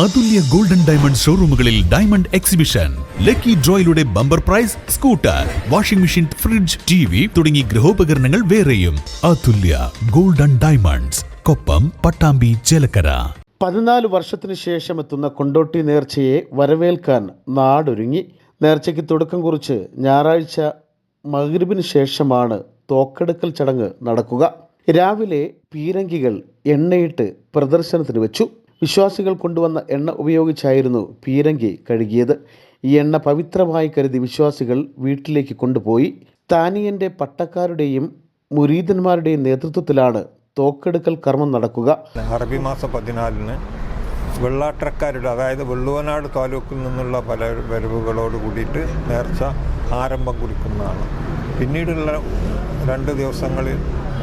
അതുല്യ golden diamond ഷോറൂമുകളിൽ diamond exhibition. Lucky ഡ്രോയിലൂടെ bumper prize scooter washing machine fridge T V തുടങ്ങി ഗൃഹോപകരണങ്ങൾ വേറെയും. Athulya golden diamonds Koppam Pattambi Chelakkara. പതിനാല് വർഷത്തിനു ശേഷം എത്തുന്ന കൊണ്ടോട്ടി നേർച്ചയെ വരവേൽക്കാൻ നാടൊരുങ്ങി. നേർച്ചയ്ക്ക് തുടക്കം കുറിച്ച് ഞായറാഴ്ച മകരുവിന് ശേഷമാണ് തോക്കെടുക്കൽ ചടങ്ങ് നടക്കുക. രാവിലെ പീരങ്കികൾ എണ്ണയിട്ട് പ്രദർശനത്തിന് വെച്ചു. വിശ്വാസികൾ കൊണ്ടുവന്ന എണ്ണ ഉപയോഗിച്ചായിരുന്നു പീരങ്കി കഴുകിയത്. ഈ എണ്ണ പവിത്രമായി കരുതി വിശ്വാസികൾ വീട്ടിലേക്ക് കൊണ്ടുപോയി. താനിയന്റെ പട്ടക്കാരുടെയും മുരീദന്മാരുടെയും നേതൃത്വത്തിലാണ് തോക്കെടുക്കൽ കർമ്മം നടക്കുക. അറബി മാസം പതിനാലിന് വെള്ളാട്ടക്കാരുടെ അതായത് വെള്ളുവനാട് താലൂക്കിൽ നിന്നുള്ള പല വരവുകളോട് കൂടിയിട്ട് നേർച്ച ആരംഭം കുറിക്കുന്നതാണ്. പിന്നീടുള്ള രണ്ട് ദിവസങ്ങളിൽ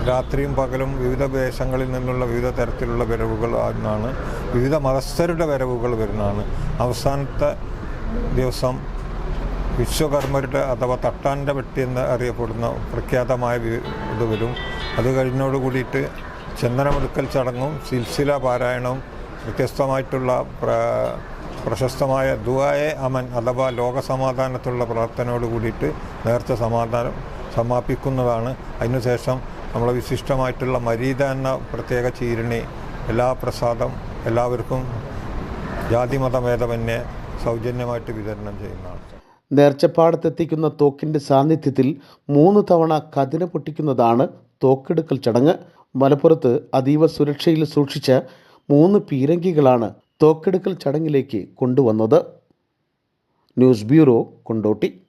രാത്രിയും പകലും വിവിധ ദേശങ്ങളിൽ നിന്നുള്ള വിവിധ തരത്തിലുള്ള വരവുകൾ എന്നാണ്. വിവിധ മതസ്ഥരുടെ വരവുകൾ വരുന്നതാണ്. അവസാനത്തെ ദിവസം വിശ്വകർമ്മരുടെ അഥവാ തട്ടാന്റെ വെട്ടി എന്ന് അറിയപ്പെടുന്ന പ്രഖ്യാതമായ ഇത് വരും. അത് കഴിഞ്ഞോട് കൂടിയിട്ട് ചന്ദനമെടുക്കൽ ചടങ്ങും സിൽസില പാരായണവും വ്യത്യസ്തമായിട്ടുള്ള പ്ര- പ്രശസ്തമായ ദുആയെ അമൻ അഥവാ ലോകസമാധാനത്തിലുള്ള പ്രാർത്ഥനയോട് കൂടിയിട്ട് നേരത്തെ സമാധാനം സമാപിക്കുന്നതാണ്. അതിനുശേഷം നമ്മളെ വിശിഷ്ടമായിട്ടുള്ള മരീത എന്ന പ്രത്യേക ചീരണി എല്ലാ പ്രസാദം എല്ലാവർക്കും ജാതി ജാതിമതഭേദമന്യേ സൗജന്യമായിട്ട് വിതരണം ചെയ്യുന്നതാണ്. നേർച്ചപ്പാടത്തെത്തിക്കുന്ന തോക്കിന്റെ സാന്നിധ്യത്തിൽ മൂന്ന് തവണ കതിര പൊട്ടിക്കുന്നതാണ് തോക്കെടുക്കൽ ചടങ്ങ്. മലപ്പുറത്ത് അതീവ സുരക്ഷയിൽ സൂക്ഷിച്ച മൂന്ന് പീരങ്കികളാണ് തോക്കെടുക്കൽ ചടങ്ങിലേക്ക് കൊണ്ടുവന്നത്. News bureau Kondotty.